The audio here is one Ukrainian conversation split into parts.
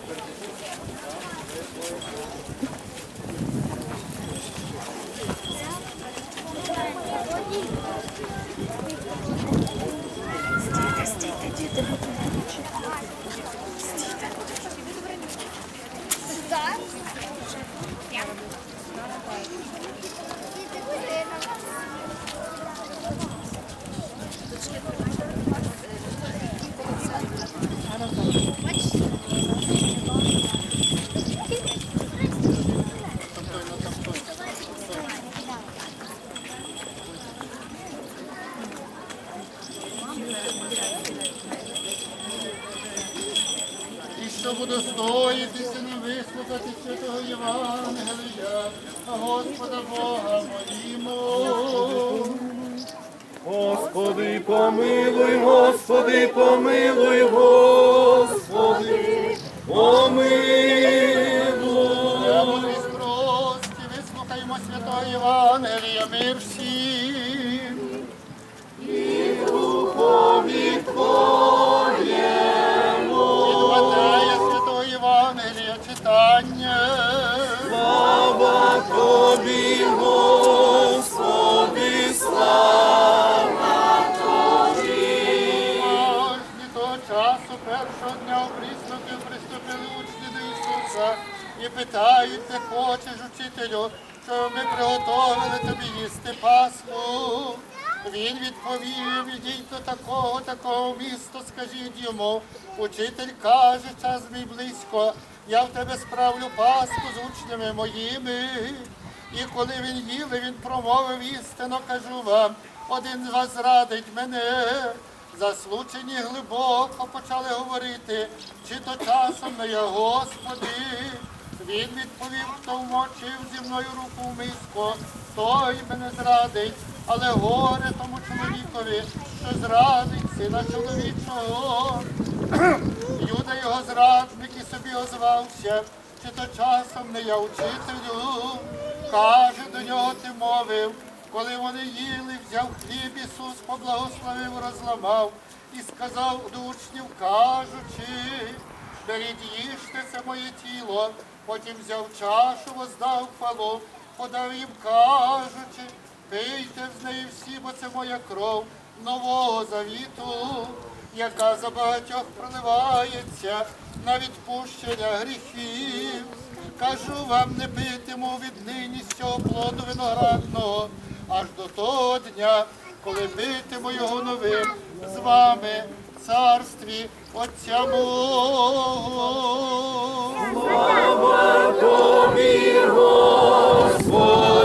Thank you. І щоб удостоїтися не вислухати святого Євангелія, Господа Бога молімо. Господи, помилуй, Господи, помилуй, Господи, помилуй. Молись прості, вислухаймо святого Євангелія, мир всім. Від Тобі, Господи, слава. Аж від того часу першого дня опрісники приступили учні до Ісуса і питають, де хочеш, учителю, щоб ми приготовили тобі їсти Пасху. Він відповів, ідіть до такого, такого міста, скажіть йому. Учитель каже, час мій близько, я в тебе справлю Пасху з учнями моїми. І коли він їли, він промовив істину, кажу вам, один з вас зрадить мене. Заслучені глибоко почали говорити, чи то часом не я Господи. Він відповів, хто вмочив зі мною руку в миску, той мене зрадить, але горе тому чоловікові, що зрадить сина чоловічого. Юда його зрадник і собі озвався, чи то часом не я учителю. Каже до нього ти мовив, коли вони їли, взяв хліб Ісус, поблагословив, розламав і сказав до учнів, кажучи, беріть їжте це моє тіло, потім взяв чашу, воздав хвалу, подав їм, кажучи, пийте з неї всі, бо це моя кров нового завіту, яка за багатьох проливається на відпущення гріхів. Кажу вам, не питиму віднині з цього плоду виноградного, аж до того дня, коли питиму його новим з вами в царстві Отця мого. Тобі, Господи,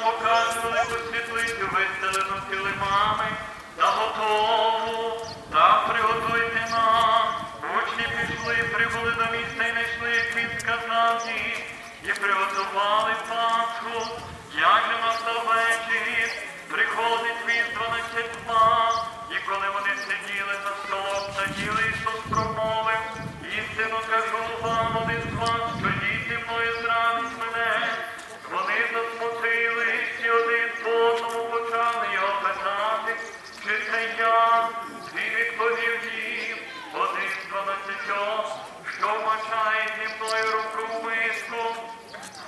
велику світлицю, виселену килимами та готову, та приготуйте нам. Учні пішли, прибули до міста і знайшли, як він сказав їм, і приготували Пасху. Як же настав вечір, приходить він дванадцятьма, і коли вони сиділи за столом їли, Ісус промовив, істину кажу вам, один з вас, що мною зрадить мене. Вони засмутились, і один по одному почали його чи? Він відповів їм, один з дванадцятьох, що зі мною руку в миску.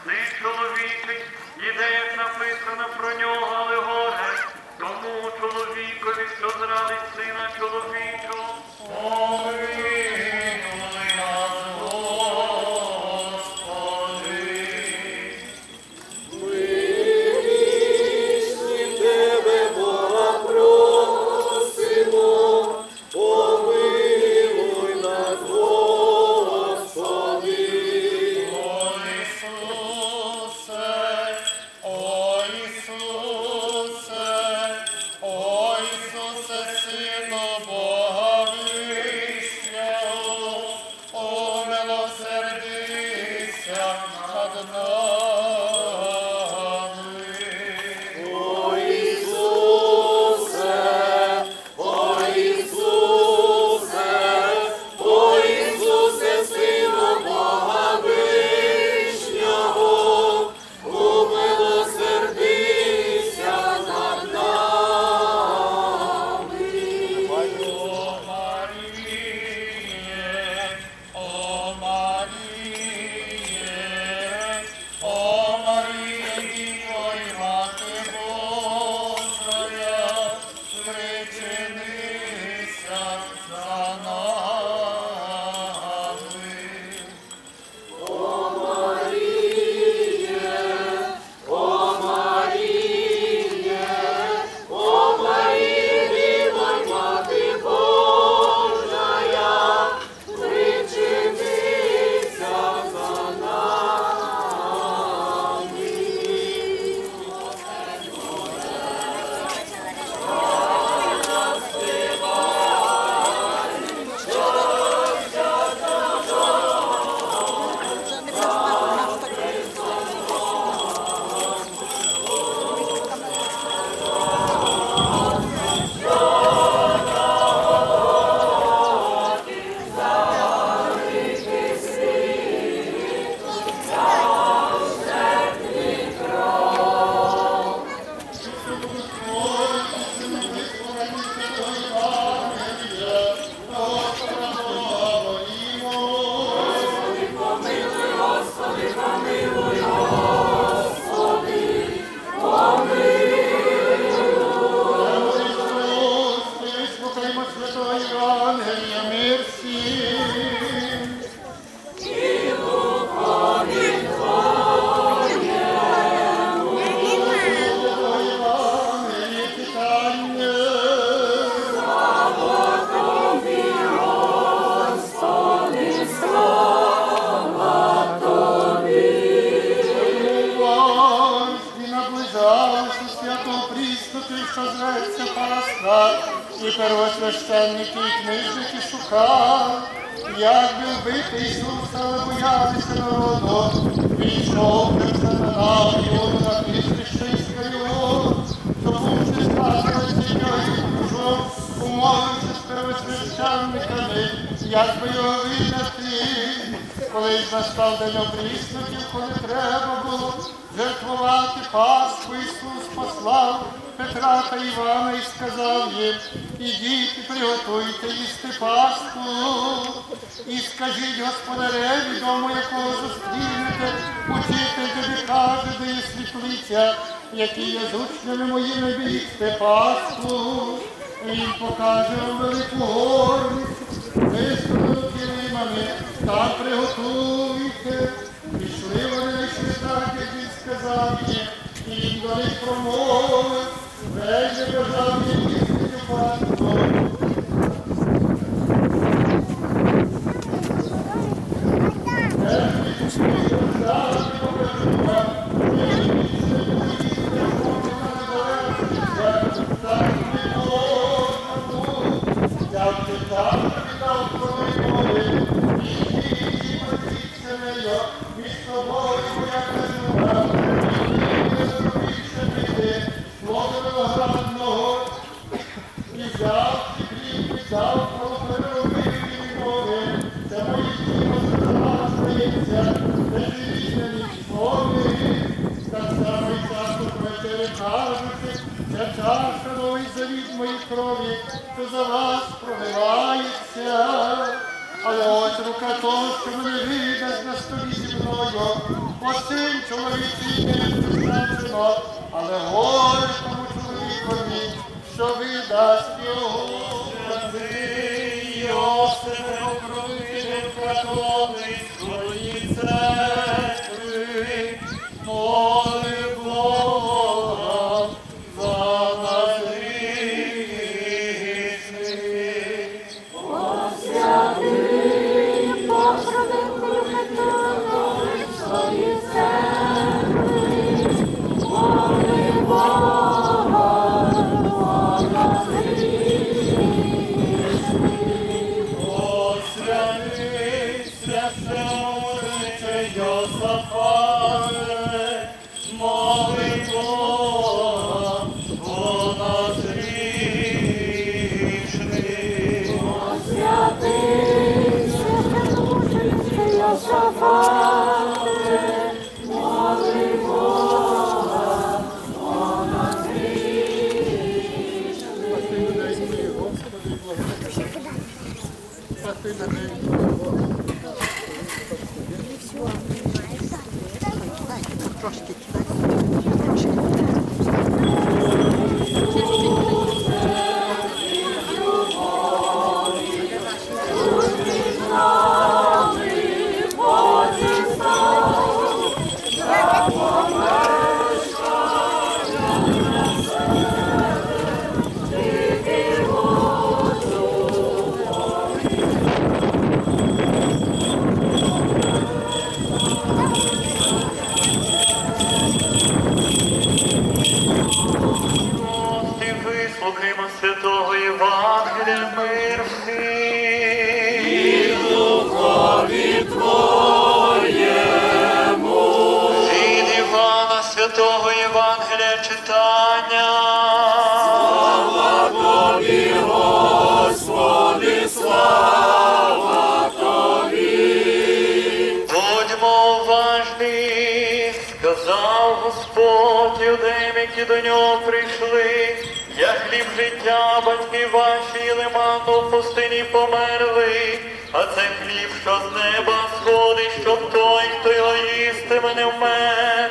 Син чоловічий, іде, як написано про нього, але горе, тому чоловікові, що зрадить сина чоловічого. Пасха, і первосвященники, і книжники шукали, як би вбити Ісуса, але боялися народу. Війшов перед сатана, воду на прізвище Іскаріот, добувши сказувати його і душу, умовивши з первосвященниками, як би його видати. Коли настав день опрісноків, коли треба було жертвувати Пасху, Ісус послав Петра та Івана і сказав їм, ідіть приготуйте їсти Пасху, і скажіть господареві, дому якого зустрінете, учитель тобі каже, де є світлиця, які є з учнями моїми їсти Пасху. Він покаже велику горницю, виставлену та приготуйте. Пішли вони йшли так, як він сказав їм, і до них промовив, вельми бажав їм панство. панку. взяв, і хліб, і взяв, проголосив, і мови, це мої Здається, не живіть ніколи, так само й часто ввечері кажучи, ця чаша новий завіт моїй крові, що за вас проливається. Але ось рука того, що мене видасть на столі зі мною, оцим чоловіці не призначено, але горе тому чоловікові, що видасть його. Йосифе, покровитель католицької до нього прийшли. Я хліб життя, батьки ваші їли манну в пустині померли, а це хліб, що з неба сходить, щоб той, хто його їстиме, не вмер.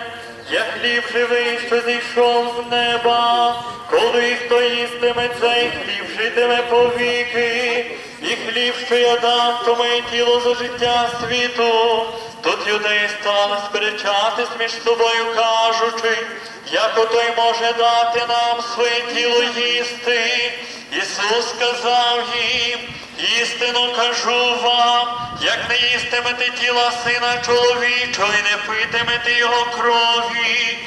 Я хліб живий, що зійшов з неба, коли хто їстиме цей хліб, житиме повіки, і хліб, що я дам, то моє тіло за життя світу. Тут юдеї стали сперечатись між собою, кажучи, як отой може дати нам своє тіло їсти. Ісус сказав їм, істину кажу вам, як не їстимете тіла сина чоловічого і не питимете його крові,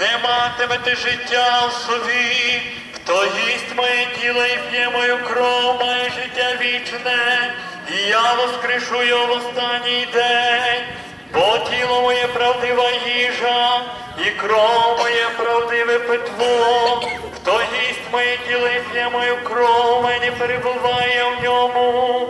не матимете життя в собі. Хто їсть моє тіло і п'є мою кров, має життя вічне, і я воскрешу його в останній день. Бо тіло моє правдива їжа, і кров моє правдиве питво. Хто їсть моє тіло і п'є мою кров, мені перебуває в ньому.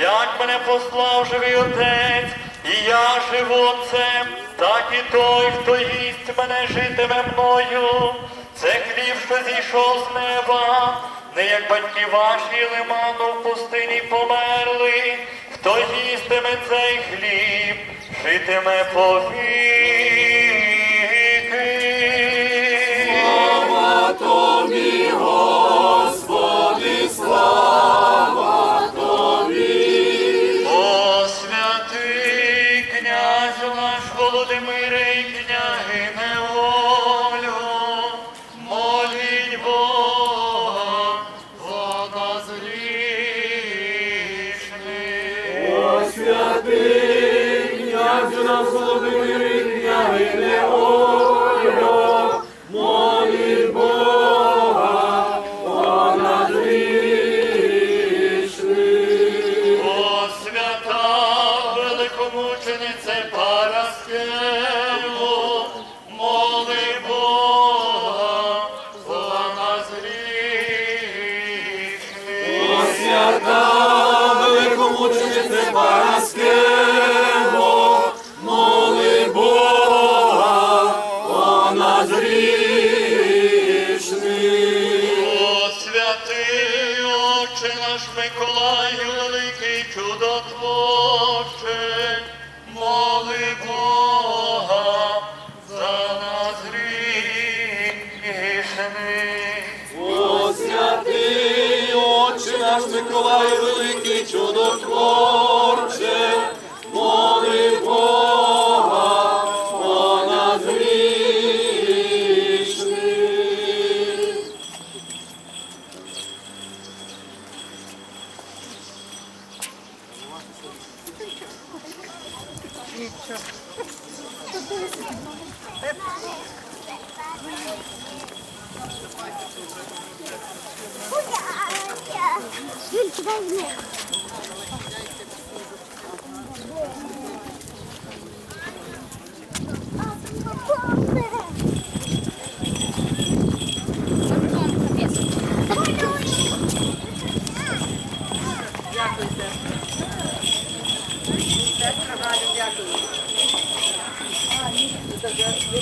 Як мене послав живий отець, і я живу отцем, так і той, хто їсть мене, житиме мною. Це хліб, що зійшов з неба, не як батьки ваші лиману в пустині померли. Хто їстиме цей хліб, житиме повіки.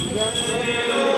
どうぞ。